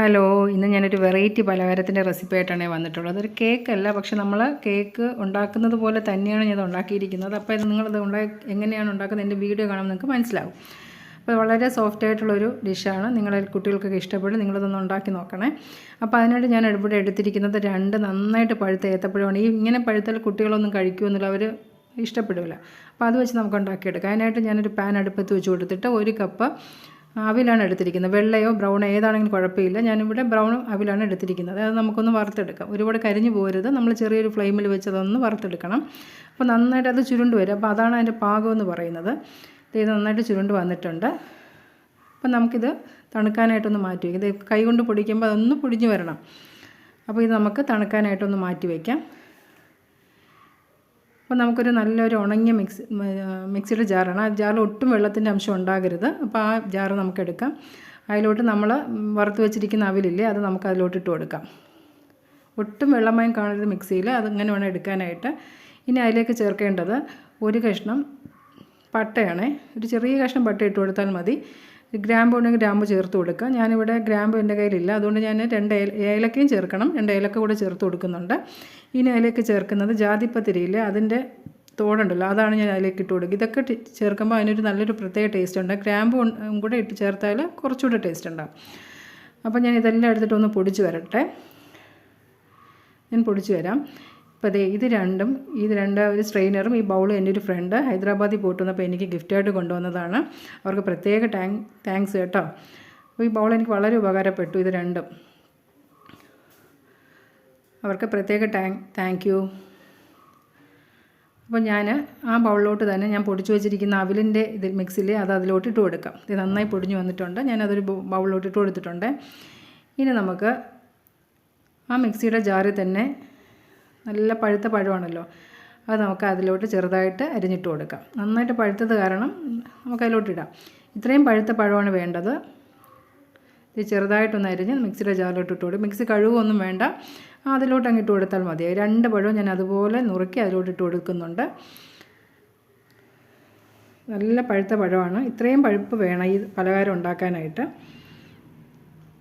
Hello ഇന്ന് ഞാനൊരു variety പലഹാരത്തിന്റെ recipe ആയിട്ടാണ് വന്നിട്ടുള്ളത്. അതൊരു കേക്കല്ല പക്ഷെ നമ്മൾ കേക്ക് ഉണ്ടാക്കുന്നത് പോലെ തന്നെയാണ് ഞാൻ ഉണ്ടാക്കിയിരിക്കുന്നത്. അപ്പോൾ ഇത് നിങ്ങളത് ഉണ്ടാക്കി എങ്ങനെയാണ് ഉണ്ടാക്കുന്നത് എന്റെ വീഡിയോ കാണുമ്പോൾ നിങ്ങൾക്ക് മനസ്സിലാവും. അപ്പോൾ വളരെ സോഫ്റ്റ് ആയിട്ടുള്ളൊരു ഡിഷാണ്. നിങ്ങളെ കുട്ടികൾക്കൊക്കെ ഇഷ്ടപ്പെടും നിങ്ങളിതൊന്ന് ഉണ്ടാക്കി നോക്കണേ. അപ്പോൾ അതിനായിട്ട് ഞാൻ ഇവിടെ എടുത്തിരിക്കുന്നത് രണ്ട് നന്നായിട്ട് പഴുത്ത ഏത്തപ്പഴമാണ്. ഈ ഇങ്ങനെ പഴുത്താൽ കുട്ടികളൊന്നും കഴിക്കുമെന്നുള്ള അവർ ഇഷ്ടപ്പെടില്ല. അപ്പോൾ അത് വെച്ച് നമുക്ക് ഉണ്ടാക്കിയെടുക്കാം. അതിനായിട്ട് ഞാനൊരു പാൻ അടുപ്പത്ത് വെച്ച് കൊടുത്തിട്ട് ഒരു കപ്പ് അവിലാണ് എടുത്തിരിക്കുന്നത്. വെള്ളയോ ബ്രൗണോ ഏതാണെങ്കിലും കുഴപ്പമില്ല. ഞാനിവിടെ ബ്രൗൺ അവിലാണ് എടുത്തിരിക്കുന്നത്. അതായത് നമുക്കൊന്ന് വറുത്തെടുക്കാം. ഒരുപാട് കരിഞ്ഞു പോരുത് നമ്മൾ ചെറിയൊരു ഫ്ലെയിമിൽ വെച്ച് അതൊന്ന് വറുത്തെടുക്കണം. അപ്പോൾ നന്നായിട്ട് അത് ചുരുണ്ട് വരും. അപ്പോൾ അതാണ് അതിന്റെ പാകം എന്ന് പറയുന്നത്. ഇത് നന്നായിട്ട് ചുരുണ്ട് വന്നിട്ടുണ്ട്. അപ്പം നമുക്കിത് തണുക്കാനായിട്ടൊന്ന് മാറ്റി വയ്ക്കാം ഇത് കൈ കൊണ്ട് പൊടിക്കുമ്പോൾ അതൊന്ന് പൊടിഞ്ഞു വരണം. അപ്പോൾ ഇത് നമുക്ക് തണുക്കാനായിട്ടൊന്ന് മാറ്റി വയ്ക്കാം അപ്പോൾ നമുക്കൊരു നല്ലൊരു ഉണങ്ങിയ മിക്സ് മിക്സിയുടെ ജാറാണ് ആ ജാറിൽ ഒട്ടും വെള്ളത്തിന്റെ അംശം ഉണ്ടാകരുത്. അപ്പോൾ ആ ജാറ് നമുക്കെടുക്കാം അതിലോട്ട് നമ്മൾ വറുത്ത് വെച്ചിരിക്കുന്ന അവിലില്ലേ അത് നമുക്ക് അതിലോട്ട് ഇട്ട് കൊടുക്കാം. ഒട്ടും വെള്ളമയം കാണരുത് മിക്സിയിൽ അതിങ്ങനെ വേണം എടുക്കാനായിട്ട്. ഇനി അതിലേക്ക് ചേർക്കേണ്ടത് ഒരു കഷ്ണം പട്ടയാണ്. ഒരു ചെറിയ കഷ്ണം പട്ട ഇട്ട് കൊടുത്താൽ മതി. ഗ്രാമ്പ് ഉണ്ടെങ്കിൽ ഗ്രാമ്പ് ചേർത്ത് കൊടുക്കുക. ഞാനിവിടെ ഗ്രാമ്പ് എന്റെ കയ്യിലില്ല. അതുകൊണ്ട് ഞാൻ രണ്ട് ഏലക്കയും ചേർക്കണം. രണ്ട് ഏലക്ക കൂടെ ചേർത്ത് കൊടുക്കുന്നുണ്ട്. ഇനി അതിലേക്ക് ചേർക്കുന്നത് ജാതിപ്പത്തിരിയിൽ അതിന്റെ തോടുണ്ടല്ലോ. അതാണ് ഞാൻ അതിലേക്ക് ഇട്ട് കൊടുക്കുക. ഇതൊക്കെ ചേർക്കുമ്പോൾ അതിനൊരു നല്ലൊരു പ്രത്യേക ടേസ്റ്റ് ഉണ്ട്. ഗ്രാമ്പ് കൂടെ ഇട്ട് ചേർത്താൽ കുറച്ചുകൂടെ ടേസ്റ്റ് ഉണ്ടാകും അപ്പോൾ ഞാൻ ഇതെല്ലാം എടുത്തിട്ടൊന്ന് പൊടിച്ച് വരട്ടെ. ഞാൻ പൊടിച്ച് വരാം. അപ്പോൾ അതെ ഇത് രണ്ടും ഇത് രണ്ട് ഒരു സ്ട്രെയിനറും ഈ ബൗളും എന്റെ ഒരു ഫ്രണ്ട് ഹൈദരാബാദിൽ പോയിട്ട് വന്നപ്പോൾ എനിക്ക് ഗിഫ്റ്റായിട്ട് കൊണ്ടുവന്നതാണ്. അവർക്ക് പ്രത്യേക ടാങ്ക് താങ്ക്സ് കേട്ടോ. അപ്പോൾ ഈ ബൗൾ എനിക്ക് വളരെ ഉപകാരപ്പെട്ടു ഇത് രണ്ടും. അവർക്ക് പ്രത്യേക ടാങ്ക് താങ്ക് യു അപ്പോൾ ഞാൻ ആ ബൗളിലോട്ട് തന്നെ ഞാൻ പൊടിച്ചു വെച്ചിരിക്കുന്ന അവിലിന്റെ ഇതിൽ മിക്സിൽ അത് അതിലോട്ട് ഇട്ട് കൊടുക്കാം. ഇത് നന്നായി പൊടിഞ്ഞു വന്നിട്ടുണ്ട്. ഞാനതൊരു ബൗളിലോട്ട് ഇട്ട് കൊടുത്തിട്ടുണ്ട്. ഇനി നമുക്ക് ആ മിക്സിയുടെ ജാറിൽ തന്നെ നല്ല പഴുത്ത പഴമാണല്ലോ. അത് നമുക്ക് അതിലോട്ട് ചെറുതായിട്ട് അരിഞ്ഞിട്ട് കൊടുക്കാം. നന്നായിട്ട് പഴുത്തത് കാരണം നമുക്ക് അതിലോട്ട് ഇടാം. ഇത്രയും പഴുത്ത പഴമാണ് വേണ്ടത്. ഇത് ചെറുതായിട്ടൊന്ന് അരിഞ്ഞ് മിക്സിയുടെ ജാറിലോട്ട് ഇട്ട് കൊടുക്കും മിക്സി കഴുകുമൊന്നും വേണ്ട. അതിലോട്ട് അങ്ങ് ഇട്ട് കൊടുത്താൽ മതി. രണ്ട് പഴവും ഞാൻ അതുപോലെ നുറുക്കി അതിലോട്ട് ഇട്ട് കൊടുക്കുന്നുണ്ട്. നല്ല പഴുത്ത പഴമാണ്. ഇത്രയും പഴുപ്പ് വേണം ഈ പലഹാരം ഉണ്ടാക്കാനായിട്ട്.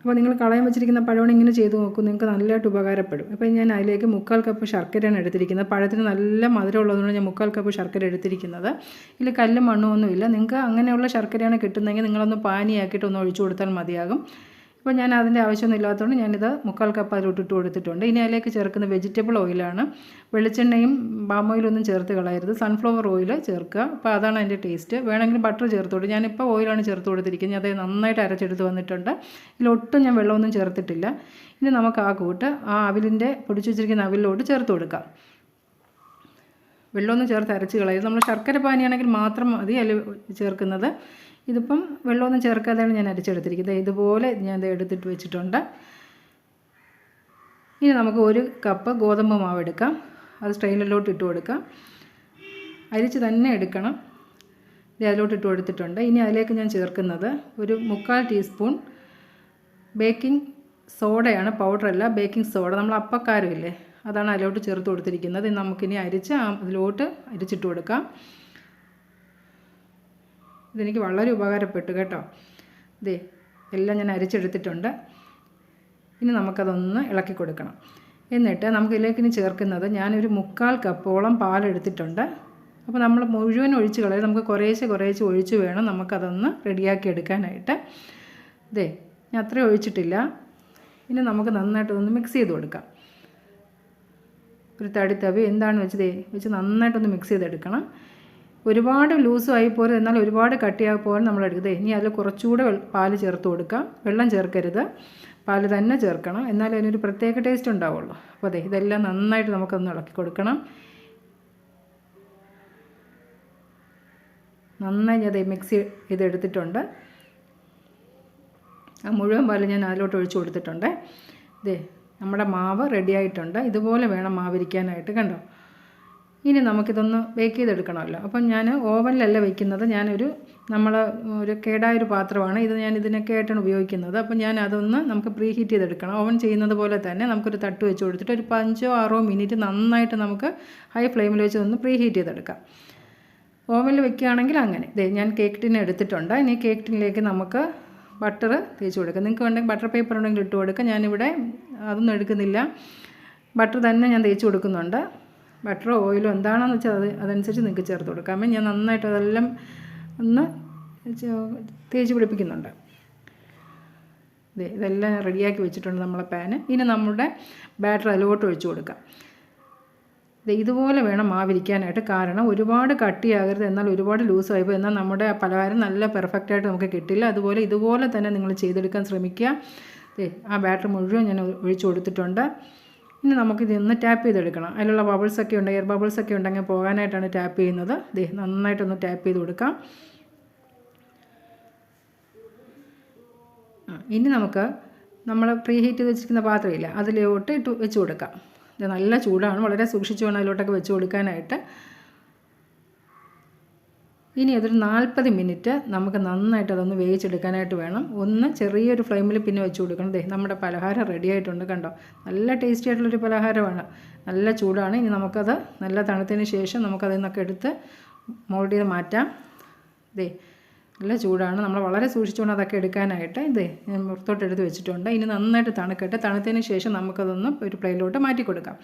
അപ്പോൾ നിങ്ങൾ കളയാൻ വെച്ചിരിക്കുന്ന പഴമാണ് ഇങ്ങനെ ചെയ്ത് നോക്കും നിങ്ങൾക്ക് നല്ലതായിട്ട് ഉപകാരപ്പെടും. അപ്പോൾ ഞാൻ അതിലേക്ക് മുക്കാൽ കപ്പ് ശർക്കരയാണ് എടുത്തിരിക്കുന്നത്. പഴത്തിന് നല്ല മധുരം ഉള്ളതുകൊണ്ട് ഞാൻ മുക്കാൽ കപ്പ് ശർക്കര എടുത്തിരിക്കുന്നത്. ഇതിൽ കല്ലും മണ്ണും ഒന്നുമില്ല. നിങ്ങൾക്ക് അങ്ങനെയുള്ള ശർക്കരയാണ് കിട്ടുന്നതെങ്കിൽ നിങ്ങളൊന്ന് പാനിയാക്കിയിട്ട് ഒന്ന് ഒഴിച്ചു കൊടുത്താൽ മതിയാകും. അപ്പോൾ ഞാൻ അതിന്റെ ആവശ്യമൊന്നും ഇല്ലാത്തതുകൊണ്ട് ഞാനിത് മുക്കാൽ കപ്പ് അതിലോട്ടിട്ട് കൊടുത്തിട്ടുണ്ട്. ഇനി അതിലേക്ക് ചേർക്കുന്ന വെജിറ്റബിൾ ഓയിലാണ് വെളിച്ചെണ്ണയും പാം ഓയിലൊന്നും ചേർത്ത് കളയരുത്. സൺഫ്ലവർ ഓയിൽ ചേർക്കുക. അപ്പോൾ അതാണ് അതിന്റെ ടേസ്റ്റ് വേണമെങ്കിൽ ബട്ടർ ചേർത്ത് കൊടുക്കും ഞാനിപ്പോൾ ഓയിലാണ് ചേർത്ത് കൊടുത്തിരിക്കുന്നത്. അത് നന്നായിട്ട് അരച്ചെടുത്ത് വന്നിട്ടുണ്ട്. ഇതിലൊട്ടും ഞാൻ വെള്ളമൊന്നും ചേർത്തിട്ടില്ല. ഇനി നമുക്ക് ആ കൂട്ട് ആ അവിലിന്റെ പൊടിച്ചു വെച്ചിരിക്കുന്ന അവിലിലോട്ട് ചേർത്ത് കൊടുക്കാം. വെള്ളമൊന്നും ചേർത്ത് അരച്ച് കളയരുത്. നമ്മൾ ശർക്കര പാനിയാണെങ്കിൽ മാത്രം മതി അതിൽ ചേർക്കുന്നത്. ഇതിപ്പം വെള്ളമൊന്നും ചേർക്കാതെയാണ് ഞാൻ അരച്ചെടുത്തിരിക്കുന്നത്. ഇതുപോലെ ഞാൻ ഇത് എടുത്തിട്ട് വെച്ചിട്ടുണ്ട്. ഇനി നമുക്ക് ഒരു കപ്പ് ഗോതമ്പ് മാവ് എടുക്കാം. അത് സ്ട്രെയിനിലോട്ട് ഇട്ട് കൊടുക്കാം. അരിച്ച് തന്നെ എടുക്കണം. ഇത് അതിലോട്ട് ഇട്ട് കൊടുത്തിട്ടുണ്ട്. ഇനി അതിലേക്ക് ഞാൻ ചേർക്കുന്നത് ഒരു മുക്കാൽ ടീസ്പൂൺ ബേക്കിംഗ് സോഡയാണ്. പൗഡറല്ല ബേക്കിംഗ് സോഡ. നമ്മൾ അപ്പക്കാരമില്ലേ അതാണ് അതിലോട്ട് ചേർത്ത് കൊടുത്തിരിക്കുന്നത്. നമുക്കിനി അരിച്ച് അതിലോട്ട് അരിച്ചിട്ട് കൊടുക്കാം. ഇതെനിക്ക് വളരെ ഉപകാരപ്പെട്ടു കേട്ടോ. ഇതേ എല്ലാം ഞാൻ അരിച്ചെടുത്തിട്ടുണ്ട്. ഇനി നമുക്കതൊന്ന് ഇളക്കി കൊടുക്കണം. എന്നിട്ട് നമുക്ക് ഇതിലേക്ക് ഇനി ചേർക്കുന്നത് ഞാനൊരു മുക്കാൽ കപ്പോളം പാലെടുത്തിട്ടുണ്ട്. അപ്പോൾ നമ്മൾ മുഴുവൻ ഒഴിച്ച് കളയാം. നമുക്ക് കുറേശ്ശെ കുറേശ്ശെ ഒഴിച്ച് വേണം നമുക്കതൊന്ന് റെഡിയാക്കി എടുക്കാനായിട്ട്. ഇതേ ഞാൻ അത്രയും ഒഴിച്ചിട്ടില്ല. ഇനി നമുക്ക് നന്നായിട്ടൊന്ന് മിക്സ് ചെയ്ത് കൊടുക്കാം. ഒരു തടി തവി എന്താണെന്ന് വെച്ചതേ വെച്ച് നന്നായിട്ടൊന്ന് മിക്സ് ചെയ്തെടുക്കണം. ഒരുപാട് ലൂസും ആയി എന്നാൽ ഒരുപാട് കട്ടിയായി പോലും നമ്മൾ എടുക്കുന്നത് ഇനി അതിൽ കുറച്ചുകൂടെ പാൽ ചേർത്ത് കൊടുക്കാം. വെള്ളം ചേർക്കരുത്. പാൽ തന്നെ ചേർക്കണം. എന്നാലേ അതിനൊരു പ്രത്യേക ടേസ്റ്റ് ഉണ്ടാവുള്ളൂ. അപ്പോൾ അതെ ഇതെല്ലാം നന്നായിട്ട് നമുക്കൊന്ന് ഇളക്കി കൊടുക്കണം. നന്നായി ഞാൻ മിക്സ് ചെയ്തെടുത്തിട്ടുണ്ട്. ആ മുഴുവൻ പാൽ ഞാൻ അതിലോട്ട് ഒഴിച്ചു കൊടുത്തിട്ടുണ്ട്. ഇതേ നമ്മുടെ മാവ് റെഡിയായിട്ടുണ്ട് ഇതുപോലെ വേണം മാവിരിക്കാനായിട്ട് കണ്ടോ? ഇനി നമുക്കിതൊന്ന് ബേക്ക് ചെയ്തെടുക്കണമല്ലോ. അപ്പം ഞാൻ ഓവനിലല്ല വയ്ക്കുന്നത് ഞാനൊരു നമ്മൾ ഒരു കേടായൊരു പാത്രമാണ്. ഇത് ഞാൻ ഇതിനൊക്കെ ആയിട്ടാണ് ഉപയോഗിക്കുന്നത്. അപ്പം ഞാൻ അതൊന്ന് നമുക്ക് പ്രീ ഹീറ്റ് ചെയ്തെടുക്കണം. ഓവൻ ചെയ്യുന്നത് പോലെ തന്നെ നമുക്കൊരു തട്ട് വെച്ച് കൊടുത്തിട്ട് ഒരു അഞ്ചോ ആറോ മിനിറ്റ് നന്നായിട്ട് നമുക്ക് ഹൈ ഫ്ലെയിമിൽ വെച്ച് ഒന്ന് പ്രീ ഹീറ്റ് ചെയ്തെടുക്കാം. ഓവനിൽ വെക്കുകയാണെങ്കിൽ അങ്ങനെ. ഇതേ ഞാൻ കേക്ക് ടിൻ എടുത്തിട്ടുണ്ട്. ഇനി കേക്ക് ടിന്നിലേക്ക് നമുക്ക് ബട്ടർ തേച്ച് കൊടുക്കുക നിങ്ങൾക്ക് വേണ്ടെങ്കിൽ ബട്ടർ പേപ്പർ ഉണ്ടെങ്കിൽ ഇട്ട് കൊടുക്കുക ഞാനിവിടെ അതൊന്നും എടുക്കുന്നില്ല. ബട്ടർ തന്നെ ഞാൻ തേച്ച് കൊടുക്കുന്നുണ്ട്. ബട്ടറോ ഓയിലോ എന്താണെന്ന് വെച്ചാൽ അത് അതനുസരിച്ച് നിങ്ങൾക്ക് ചേർത്ത് കൊടുക്കാം. ഞാൻ നന്നായിട്ട് അതെല്ലാം ഒന്ന് തേച്ച് പിടിപ്പിക്കുന്നുണ്ട്. ഇതെല്ലാം റെഡിയാക്കി വെച്ചിട്ടുണ്ട് നമ്മളെ പാന്. ഇനി നമ്മുടെ ബാറ്റർ അതിലോട്ട് ഒഴിച്ചു കൊടുക്കാം. ഇതുപോലെ വേണം മാവിരിക്കാനായിട്ട്. കാരണം ഒരുപാട് കട്ടിയാകരുത് എന്നാൽ ഒരുപാട് ലൂസായി പോയി. എന്നാൽ നമ്മുടെ പലഹാരം നല്ല പെർഫെക്റ്റായിട്ട് നമുക്ക് കിട്ടില്ല. അതുപോലെ ഇതുപോലെ തന്നെ നിങ്ങൾ ചെയ്തെടുക്കാൻ ശ്രമിക്കുക. ആ ബാറ്റർ മുഴുവൻ ഞാൻ ഒഴിച്ചു കൊടുത്തിട്ടുണ്ട്. ഇനി നമുക്കിത് ഒന്ന് ടാപ്പ് ചെയ്തെടുക്കണം. അതിലുള്ള ബബിൾസൊക്കെ ഉണ്ട് എയർ ബബിൾസൊക്കെ ഉണ്ടെങ്കിൽ പോകാനായിട്ടാണ് ടാപ്പ് ചെയ്യുന്നത്. ദേ നന്നായിട്ടൊന്ന് ടാപ്പ് ചെയ്ത് കൊടുക്കാം. ഇനി നമുക്ക് നമ്മൾ പ്രീ ഹീറ്റ് ചെയ്ത് വെച്ചിരിക്കുന്ന പാത്രമില്ല അതിലോട്ട് ഇട്ട് വെച്ച് കൊടുക്കാം. ഇത് നല്ല ചൂടാണ് വളരെ സൂക്ഷിച്ചു വേണം അതിലോട്ടൊക്കെ വെച്ച് കൊടുക്കാനായിട്ട്. ഇനി അതൊരു നാൽപ്പത് മിനിറ്റ് നമുക്ക് നന്നായിട്ട് അതൊന്ന് വേവിച്ചെടുക്കാനായിട്ട് വേണം. ഒന്ന് ചെറിയൊരു ഫ്ലെയിമിൽ പിന്നെ വെച്ച് കൊടുക്കണം. ദേ നമ്മുടെ പലഹാരം റെഡി ആയിട്ടുണ്ട് കണ്ടോ? നല്ല ടേസ്റ്റി ആയിട്ടുള്ളൊരു പലഹാരമാണ്. നല്ല ചൂടാണ്. ഇനി നമുക്കത് നല്ല തണുത്തതിന് ശേഷം നമുക്കതിൽ നിന്നൊക്കെ എടുത്ത് മോൾഡ് ചെയ്ത് മാറ്റാം. ദേ നല്ല ചൂടാണ്. നമ്മൾ വളരെ സൂക്ഷിച്ചുകൊണ്ട് അതൊക്കെ എടുക്കാനായിട്ട് ഇതേ ഞാൻ പുറത്തോട്ട് എടുത്ത് വെച്ചിട്ടുണ്ട്. ഇനി നന്നായിട്ട് തണുക്കട്ടെ. തണുത്തതിന് ശേഷം നമുക്കതൊന്ന് ഒരു പ്ലേറ്റിലോട്ട് മാറ്റി കൊടുക്കാം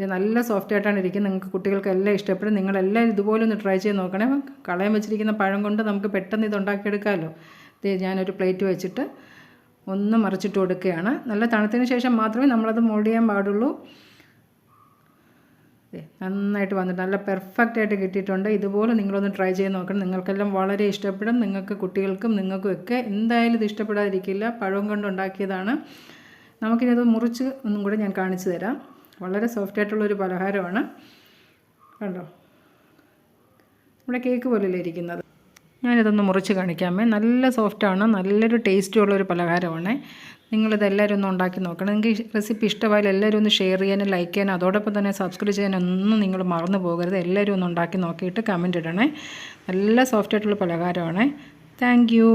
ഇത് നല്ല സോഫ്റ്റ് ആയിട്ടാണ് ഇരിക്കുന്നത്. നിങ്ങൾക്ക് കുട്ടികൾക്കെല്ലാം ഇഷ്ടപ്പെടും. നിങ്ങളെല്ലാം ഇതുപോലെ ഒന്ന് ട്രൈ ചെയ്ത് നോക്കണേ. കളയാൻ വെച്ചിരിക്കുന്ന പഴം കൊണ്ട് നമുക്ക് പെട്ടെന്ന് ഇത് ഉണ്ടാക്കിയെടുക്കാമല്ലോ ഇത് ഞാനൊരു പ്ലേറ്റ് വെച്ചിട്ട് ഒന്ന് മറിച്ചിട്ട് കൊടുക്കുകയാണ്. നല്ല തണുത്തതിന് ശേഷം മാത്രമേ നമ്മളത് മോൾഡ് ചെയ്യാൻ പാടുള്ളൂ. നന്നായിട്ട് വന്നിട്ട് നല്ല പെർഫെക്റ്റ് ആയിട്ട് കിട്ടിയിട്ടുണ്ട്. ഇതുപോലെ നിങ്ങളൊന്ന് ട്രൈ ചെയ്ത് നോക്കണം. നിങ്ങൾക്കെല്ലാം വളരെ ഇഷ്ടപ്പെടും. നിങ്ങൾക്ക് കുട്ടികൾക്കും നിങ്ങൾക്കും ഒക്കെ എന്തായാലും ഇത് ഇഷ്ടപ്പെടാതിരിക്കില്ല. പഴം കൊണ്ട് ഉണ്ടാക്കിയതാണ്. നമുക്കിനി മുറിച്ച് ഒന്നും കൂടെ ഞാൻ കാണിച്ചു തരാം. വളരെ സോഫ്റ്റ് ആയിട്ടുള്ളൊരു പലഹാരമാണ്. കണ്ടോ? നമ്മുടെ കേക്ക് പോലെയല്ലേ ഇരിക്കുന്നത്. ഞാനിതൊന്ന് മുറിച്ച് കാണിക്കാമേ. നല്ല സോഫ്റ്റാണ് നല്ലൊരു ടേസ്റ്റുള്ളൊരു പലഹാരമാണ്. നിങ്ങളിത് എല്ലാവരും ഒന്ന് ഉണ്ടാക്കി നോക്കണം. നിങ്ങൾക്ക് റെസിപ്പി ഇഷ്ടമായാൽ എല്ലാവരും ഒന്ന് ഷെയർ ചെയ്യാനും ലൈക്ക് ചെയ്യാനും അതോടൊപ്പം തന്നെ സബ്സ്ക്രൈബ് ചെയ്യാനൊന്നും നിങ്ങൾ മറന്നു പോകരുത്. എല്ലാവരും ഒന്ന് ഉണ്ടാക്കി നോക്കിയിട്ട് കമന്റ് ഇടണേ. നല്ല സോഫ്റ്റ് ആയിട്ടുള്ള പലഹാരമാണ്. താങ്ക്